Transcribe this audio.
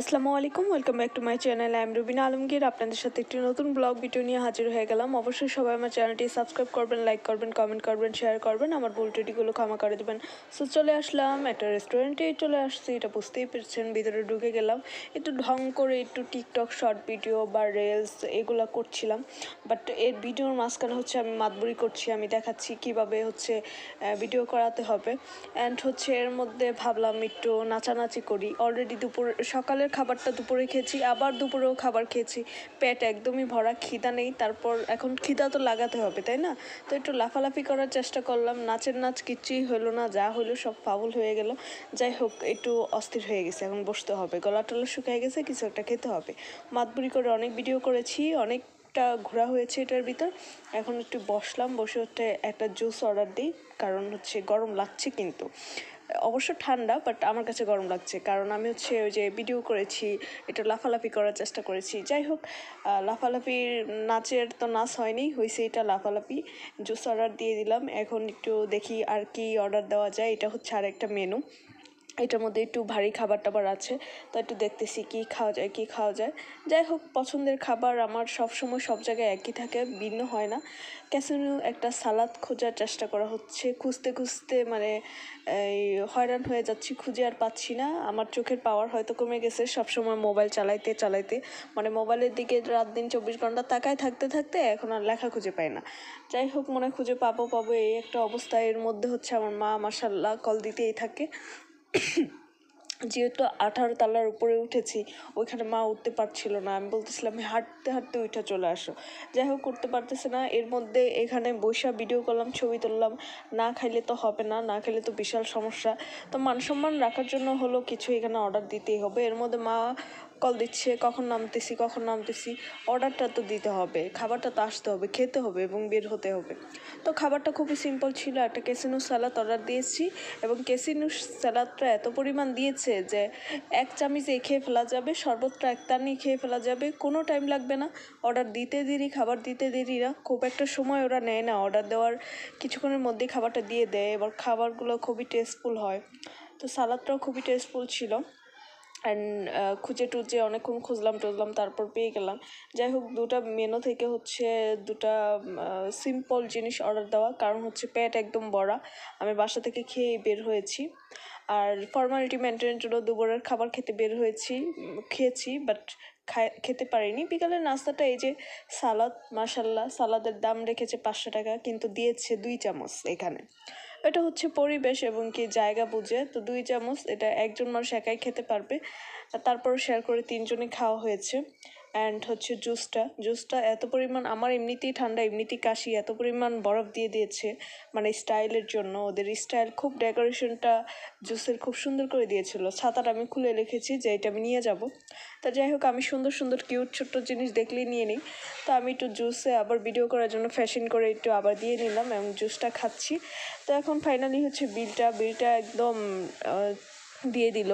আসসালামু আলাইকুম welcome back to my channel I am Rubina Alamgir আপনাদের সাথে একটি নতুন ব্লগ ভিডিও নিয়ে হাজির হয়ে গেলাম। অবশ্যই সবাই আমার চ্যানেলটি সাবস্ক্রাইব করবেন লাইক করবেন কমেন্ট করবেন শেয়ার করবেন, আমার ভুল ত্রুটিগুলো ক্ষমা করে দেবেন। সো চলে আসলাম একটা রেস্টুরেন্টে চলে আসছি, এটা বুঝতেই পেরেছেন, ভিতরে ঢুকে গেলাম। একটু ঢং করে একটু টিকটক শর্ট ভিডিও বা রিলস এগুলো করছিলাম। বাট এর ভিডিওর মাঝখানে হচ্ছে আমি মাতবুরি করছি, আমি দেখাচ্ছি কীভাবে হচ্ছে ভিডিও করাতে হবে। অ্যান্ড হচ্ছে এর মধ্যে ভাবলাম একটু নাচানাচি করি। অলরেডি দুপুর সকালের খাবারটা দুপুরে খেয়েছি, আবার দুপুরেও খাবার খেয়েছি। পেট একদমই ভরা, খিদা নেই, তারপর এখন খিদা তো লাগাতে হবে, তাই না? তো একটু লাফালাফি করার চেষ্টা করলাম, নাচের নাচ কিচ্ছুই হলো না, যা হলো সব ফাউল হয়ে গেল। যাই হোক, একটু অস্থির হয়ে গেছে, এখন বসতে হবে। গলা টলা শুকিয়ে গেছে, কিছু একটা খেতে হবে। মাতবুরি করে অনেক ভিডিও করেছি অনেক একটা ঘোরা হয়েছে এটার ভিতর। এখন একটু বসলাম, বসে হচ্ছে একটা জুস অর্ডার দিই, কারণ হচ্ছে গরম লাগছে কিন্তু। অবশ্য ঠান্ডা বাট আমার কাছে গরম লাগছে। কারণ আমি হচ্ছে ওই যে ভিডিও করেছি, এটা লাফালাফি করার চেষ্টা করেছি। যাই হোক লাফালাফির নাচের তো নাচ হয়নি হয়েছে এটা লাফালাফি। জুস অর্ডার দিয়ে দিলাম, এখন একটু দেখি আর কি অর্ডার দেওয়া যায়। এটা হচ্ছে আর একটা মেনু এটার মধ্যে একটু ভারী খাবার টাবার আছে, তো একটু দেখতেছি কি খাওয়া যায়, কি খাওয়া যায়। যাই হোক, পছন্দের খাবার আমার সব সময় সব জায়গায় একই থাকে, ভিন্ন হয় না। ক্যাসিনো একটা সালাদ খোঁজার চেষ্টা করা হচ্ছে। খুঁজতে খুঁজতে মানে এই হয়রান হয়ে যাচ্ছি, খুঁজে আর পাচ্ছি না। আমার চোখের পাওয়ার হয়তো কমে গেছে সব সময় মোবাইল চালাইতে চালাইতে। মানে মোবাইলের দিকে রাত দিন চব্বিশ ঘণ্টা তাকায় থাকতে থাকতে এখন আর লেখা খুঁজে পাই না। যাই হোক, মনে খুঁজে পাবো পাবো, এই একটা অবস্থা। এর মধ্যে হচ্ছে আমার মা মাসাল্লাহ কল দিতেই থাকে। যেহেতু আঠারো তালার উপরে উঠেছি, ওইখানে মা উঠতে পারছিল না। আমি বলতেছিলাম হাঁটতে হাঁটতে উঠে চলে আসো। যাই হোক করতে পারতেছে না। এর মধ্যে এখানে বৈশা ভিডিও করলাম, ছবি তুললাম। না খাইলে তো হবে না না খাইলে তো বিশাল সমস্যা। তো মান সম্মান রাখার জন্য হলো কিছু এখানে অর্ডার দিতেই হবে। এর মধ্যে মা কল দিচ্ছে, কখন নামতেছি কখন নামতেছি অর্ডারটা তো দিতে হবে, খাবারটা তো আসতে হবে, খেতে হবে এবং বের হতে হবে। তো খাবারটা খুবই সিম্পল ছিল, একটা কেসিনো স্যালাদ অর্ডার দিয়েছি এবং কেসিনো স্যালাদটা এত পরিমাণ দিয়েছে যে এক চামিচে খেয়ে ফেলা যাবে, সর্বত্র এক টানি খেয়ে ফেলা যাবে, কোনো টাইম লাগবে না। অর্ডার দিতে দেরি, খাবার দিতে দেরি না, খুব একটা সময় ওরা নেয় না অর্ডার দেওয়ার কিছুক্ষণের মধ্যেই খাবারটা দিয়ে দেয়, এবার খাবারগুলো খুবই টেস্টফুল হয়। তো সালাদটাও খুবই টেস্টফুল ছিল। অ্যান্ড খুঁজে টুজে অনেকক্ষণ খুঁজলাম, টুজলাম, তারপর পেয়ে গেলাম। যাই হোক, দুটা মেনু থেকে হচ্ছে দুটা সিম্পল জিনিস অর্ডার দেওয়া। কারণ হচ্ছে পেট একদম বড়া। আমি বাসা থেকে খেয়ে বের হয়েছি। আর ফর্মালিটি মেনটেনের জন্য দুপুরের খাবার খেতে বের হয়েছি, খেয়েছি বাট খেতে পারিনি। বিকালের নাস্তাটা এই যে সালাদ মাসাল্লাহ সালাদের দাম রেখেছে পাঁচশো টাকা, কিন্তু দিয়েছে দুই চামচ এখানে। এটা হচ্ছে পরিবেশ এবং কি জায়গা বুঝে। তো দুই চামচ, এটা একজন মানুষ একাই খেতে পারবে। তারপর শেয়ার করে তিনজনে খাওয়া হয়েছে। অ্যান্ড হচ্ছে জুসটা জুসটা এত পরিমাণ, আমার এমনিতেই ঠান্ডা, এমনিতেই কাশি, এত পরিমাণ বরফ দিয়ে দিয়েছে মানে স্টাইলের জন্য। ওদের স্টাইল খুব ডেকোরেশনটা জুসের খুব সুন্দর করে দিয়েছিল। ছাতাটা আমি খুলে রেখেছি যে এটা আমি নিয়ে যাব। তা যাই হোক, আমি সুন্দর সুন্দর কিউট ছোট্ট জিনিস দেখলেই নিয়ে নিই। তো আমি একটু জুসে আবার ভিডিও করার জন্য ফ্যাশন করে একটু আবার দিয়ে নিলাম এবং জুসটা খাচ্ছি। তো এখন ফাইনালি হচ্ছে বিলটা। বিলটা একদম দিয়ে দিল।